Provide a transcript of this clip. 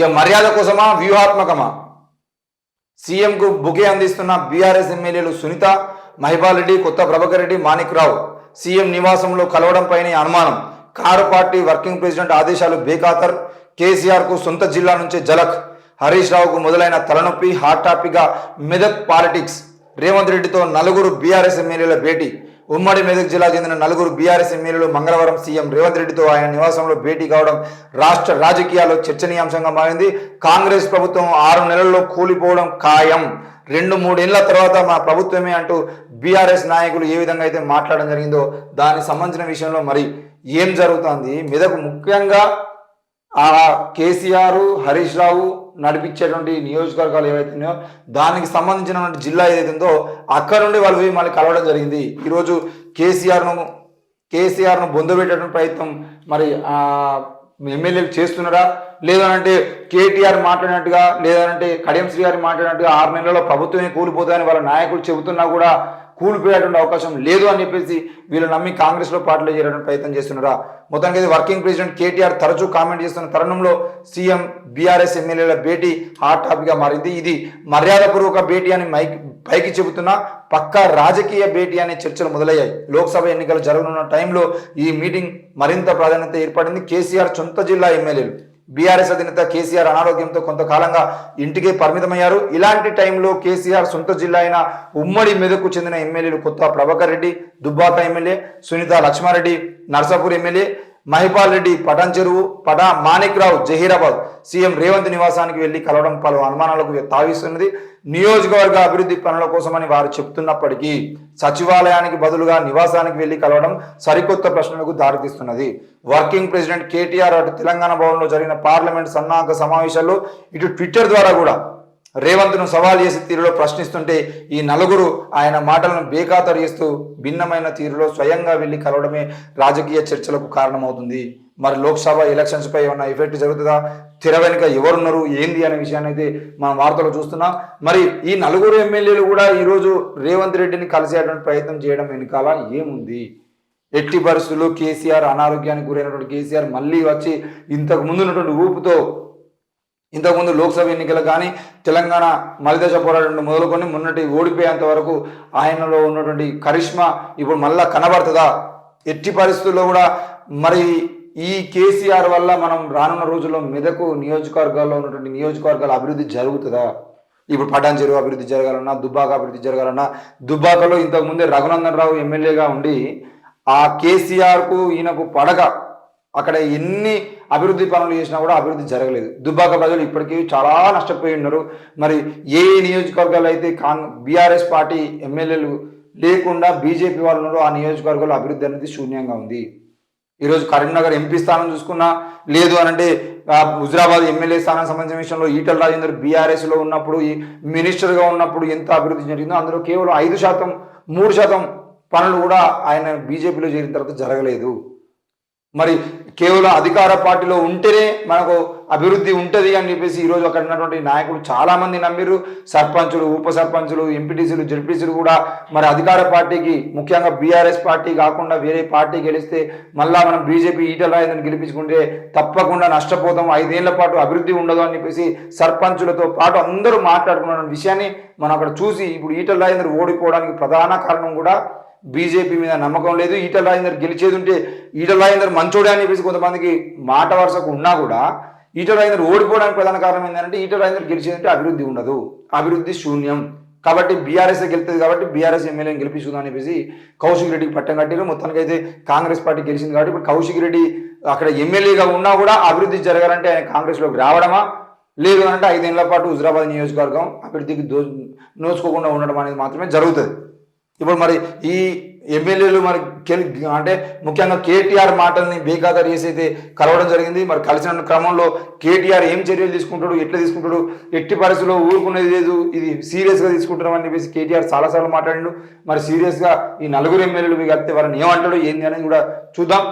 ఇక మర్యాద కోసమా వ్యూహాత్మకమా? సీఎంకు బుకే అందిస్తున్న బీఆర్ఎస్ ఎమ్మెల్యేలు సునీత మహిబాల్ రెడ్డి కొత్త ప్రభాకర్ రెడ్డి మాణిక్ రావు. సీఎం నివాసంలో కలవడంపైనే అనుమానం. కారు పార్టీ వర్కింగ్ ప్రెసిడెంట్ ఆదేశాలు బేఖాతర్. కేసీఆర్కు సొంత జిల్లా నుంచే జలక్ హరీష్ రావుకు మొదలైన తలనొప్పి హాట్ టాపిక్గా మెదక్ పాలిటిక్స్. రేవంత్ రెడ్డితో నలుగురు బీఆర్ఎస్ ఎమ్మెల్యేల భేటీ. ఉమ్మడి మెదక్ జిల్లా చెందిన నలుగురు బీఆర్ఎస్ ఎమ్మెల్యేలు మంగళవారం సీఎం రేవంత్ రెడ్డితో ఆయన నివాసంలో భేటీ కావడం రాష్ట్ర రాజకీయాల్లో చర్చనీయాంశంగా మారింది. కాంగ్రెస్ ప్రభుత్వం ఆరు నెలల్లో కూలిపోవడం ఖాయం. రెండు మూడేళ్ళ తర్వాత మా ప్రభుత్వమే అంటూ బీఆర్ఎస్ నాయకులు ఏ విధంగా అయితే మాట్లాడడం జరిగిందో దానికి సంబంధించిన విషయంలో మరి ఏం జరుగుతుంది? మెదక్ ముఖ్యంగా ఆ కేసీఆర్ హరీష్ రావు నడిపించేటువంటి నియోజకవర్గాలు ఏవైతే ఉన్నాయో దానికి సంబంధించినటువంటి జిల్లా ఏదైతే ఉందో అక్కడ నుండి వాళ్ళు పోయి మళ్ళీ కలవడం జరిగింది. ఈరోజు కేసీఆర్ను కేసీఆర్ను బొందబెట్టేటువంటి ప్రయత్నం మరి ఎమ్మెల్యేలు చేస్తున్నారా? లేదనంటే కేటీఆర్ మాట్లాడినట్టుగా లేదంటే కడియం శ్రీ గారు మాట్లాడినట్టుగా ఆరు నెలల్లో ప్రభుత్వమే కూలిపోతుందని వాళ్ళ నాయకులు చెబుతున్నా కూడా కూలిపోయేటువంటి అవకాశం లేదు అని చెప్పేసి వీళ్ళు నమ్మి కాంగ్రెస్లో పార్టీలో చేరడానికి ప్రయత్నం చేస్తున్నారా? మొత్తానికి వర్కింగ్ ప్రెసిడెంట్ కేటీఆర్ తరచూ కామెంట్ చేస్తున్న తరుణంలో సీఎం బీఆర్ఎస్ ఎమ్మెల్యేల భేటీ హాట్ టాపిక్గా మారింది. ఇది మర్యాదపూర్వక భేటీ అని మైక్ పైకి చెబుతున్నా పక్కా రాజకీయ భేటీ అనే చర్చలు మొదలయ్యాయి. లోక్సభ ఎన్నికలు జరగనున్న టైంలో ఈ మీటింగ్ మరింత ప్రాధాన్యత ఏర్పడింది. కేసీఆర్ సొంత జిల్లా ఎమ్మెల్యేలు. బీఆర్ఎస్ అధినేత కేసీఆర్ అనారోగ్యంతో కొంతకాలంగా ఇంటికే పరిమితమయ్యారు. ఇలాంటి టైంలో కేసీఆర్ సొంత జిల్లా అయిన ఉమ్మడి మెదకు చెందిన ఎమ్మెల్యేలు కొత్త ప్రభాకర్ రెడ్డి దుబ్బాక ఎమ్మెల్యే సునీత లక్ష్మారెడ్డి నర్సాపూర్ ఎమ్మెల్యే మహిపాల్ రెడ్డి పటాన్ చెరువు పటా మాణిక్ రావు జహీరాబాద్. సీఎం రేవంత్ నివాసానికి వెళ్ళి కలవడం పలు అనుమానాలకు తావిస్తున్నది. నియోజకవర్గ అభివృద్ధి పనుల కోసమని వారు చెప్తున్నప్పటికీ సచివాలయానికి బదులుగా నివాసానికి వెళ్ళి కలవడం సరికొత్త ప్రశ్నలకు దారితీస్తున్నది. వర్కింగ్ ప్రెసిడెంట్ కేటీఆర్ అటు తెలంగాణ భవన్లో జరిగిన పార్లమెంట్ సన్నాహక సమావేశాల్లో ఇటు ట్విట్టర్ ద్వారా కూడా రేవంత్ను సవాల్ చేసే తీరులో ప్రశ్నిస్తుంటే ఈ నలుగురు ఆయన మాటలను బేఖాతరు చేస్తూ భిన్నమైన తీరులో స్వయంగా వెళ్ళి కలవడమే రాజకీయ చర్చలకు కారణమవుతుంది. మరి లోక్సభ ఎలక్షన్స్ పై ఏమైనా ఎఫెక్ట్ జరుగుతుందా? తెర వెనుక ఎవరున్నారు? ఏంది అనే విషయాన్ని అయితే మనం వార్తలు చూస్తున్నాం. మరి ఈ నలుగురు ఎమ్మెల్యేలు కూడా ఈరోజు రేవంత్ రెడ్డిని కలిసేటువంటి ప్రయత్నం చేయడం వెనుకాల ఏముంది? ఎట్టి పరిస్థితులు కేసీఆర్ అనారోగ్యానికి గురైనటువంటి కేసీఆర్ మళ్ళీ వచ్చి ఇంతకు ముందు ఉన్నటువంటి ఊపుతో ఇంతకుముందు లోక్సభ ఎన్నికలు కానీ తెలంగాణ మలిదశ పోరాటం మొదలుకొని మొన్నటి ఓడిపోయేంత వరకు ఆయనలో ఉన్నటువంటి కరిష్మా ఇప్పుడు మళ్ళా కనబడుతుందా? ఎట్టి పరిస్థితుల్లో కూడా మరి ఈ కేసీఆర్ వల్ల మనం రానున్న రోజుల్లో మెదకు నియోజకవర్గాల్లో ఉన్నటువంటి నియోజకవర్గాల అభివృద్ధి జరుగుతుందా? ఇప్పుడు పటాన్ చెరువు అభివృద్ధి జరగాలన్నా దుబ్బాక అభివృద్ధి జరగాలన్నా దుబ్బాకలో ఇంతకుముందే రఘునందన్ రావు ఎమ్మెల్యేగా ఉండి ఆ కేసీఆర్కు ఈయనకు పడక. అక్కడ ఎన్ని అభివృద్ధి పనులు చేసినా కూడా అభివృద్ధి జరగలేదు. దుబ్బాక ప్రజలు ఇప్పటికీ చాలా నష్టపోయి ఉన్నారు. మరి ఏ నియోజకవర్గాలు అయితే కాంగ్ బీఆర్ఎస్ పార్టీ ఎమ్మెల్యేలు లేకుండా బీజేపీ వాళ్ళు ఉన్నారో ఆ నియోజకవర్గాల్లో అభివృద్ధి అనేది శూన్యంగా ఉంది. ఈరోజు కరీంనగర్ ఎంపీ స్థానం చూసుకున్నా లేదు అని అంటే హుజరాబాద్ ఎమ్మెల్యే స్థానం సంబంధించిన విషయంలో ఈటల రాజేందర్ బీఆర్ఎస్లో ఉన్నప్పుడు ఈ మినిస్టర్గా ఉన్నప్పుడు ఎంత అభివృద్ధి జరిగిందో అందులో కేవలం ఐదు శాతం మూడు శాతం పనులు కూడా ఆయన బీజేపీలో చేరిన తర్వాత జరగలేదు. మరి కేవలం అధికార పార్టీలో ఉంటేనే మనకు అభివృద్ధి ఉంటుంది అని చెప్పేసి ఈరోజు అక్కడ ఉన్నటువంటి నాయకులు చాలామంది నమ్మిరు సర్పంచులు ఉప సర్పంచులు ఎంపీటీసీలు జడ్పీసీలు కూడా మరి అధికార పార్టీకి ముఖ్యంగా బీఆర్ఎస్ పార్టీ కాకుండా వేరే పార్టీ గెలిస్తే మళ్ళా మనం బీజేపీ ఈటల గెలిపించుకుంటే తప్పకుండా నష్టపోతాం. ఐదేళ్ళ పాటు అభివృద్ధి ఉండదు అని చెప్పేసి సర్పంచులతో పాటు అందరూ మాట్లాడుకున్న విషయాన్ని మనం అక్కడ చూసి ఇప్పుడు ఈటల ఓడిపోవడానికి ప్రధాన కారణం కూడా బీజేపీ మీద నమ్మకం లేదు ఈటల రాజేందర్ గెలిచేది ఉంటే ఈటల రాజేందర్ మంచోడే అని చెప్పేసి కొంతమందికి మాట వరుసకు ఉన్నా కూడా ఈటల రాజేందర్ ఓడిపోవడానికి ప్రధాన కారణం ఏంటంటే ఈటల రాజేందర్ గెలిచేది ఉంటే అభివృద్ధి ఉండదు. అభివృద్ధి శూన్యం. కాబట్టి బీఆర్ఎస్ గెలుతుంది కాబట్టి బీఆర్ఎస్ ఎమ్మెల్యేని గెలిపిస్తుందని చెప్పేసి కౌశిక్ రెడ్డికి పట్టం కట్టారు. మొత్తానికి అయితే కాంగ్రెస్ పార్టీ గెలిచింది కాబట్టి ఇప్పుడు కౌశిక్ రెడ్డి అక్కడ ఎమ్మెల్యేగా ఉన్నా కూడా అభివృద్ధి జరగాలంటే ఆయన కాంగ్రెస్లోకి రావడమా? లేదు అంటే ఐదేళ్ళ పాటు హుజరాబాద్ నియోజకవర్గం అభివృద్ధికి దో నోచుకోకుండా ఉండడం అనేది మాత్రమే జరుగుతుంది. ఇప్పుడు మరి ఈ ఎమ్మెల్యేలు మరి అంటే ముఖ్యంగా కేటీఆర్ మాటల్ని బేఖాతర్ చేసి అయితే కలవడం జరిగింది. మరి కలిసిన క్రమంలో కేటీఆర్ ఏం చర్యలు తీసుకుంటాడు ఎట్లా తీసుకుంటాడు ఎట్టి పరిస్థితుల్లో ఊరుకునేది లేదు ఇది సీరియస్గా తీసుకుంటున్నాం అని చెప్పేసి కేటీఆర్ చాలాసార్లు మాట్లాడిండు. మరి సీరియస్గా ఈ నలుగురు ఎమ్మెల్యేలు కలిపితే వారిని ఏమంటాడు ఏంది అనేది కూడా చూద్దాం.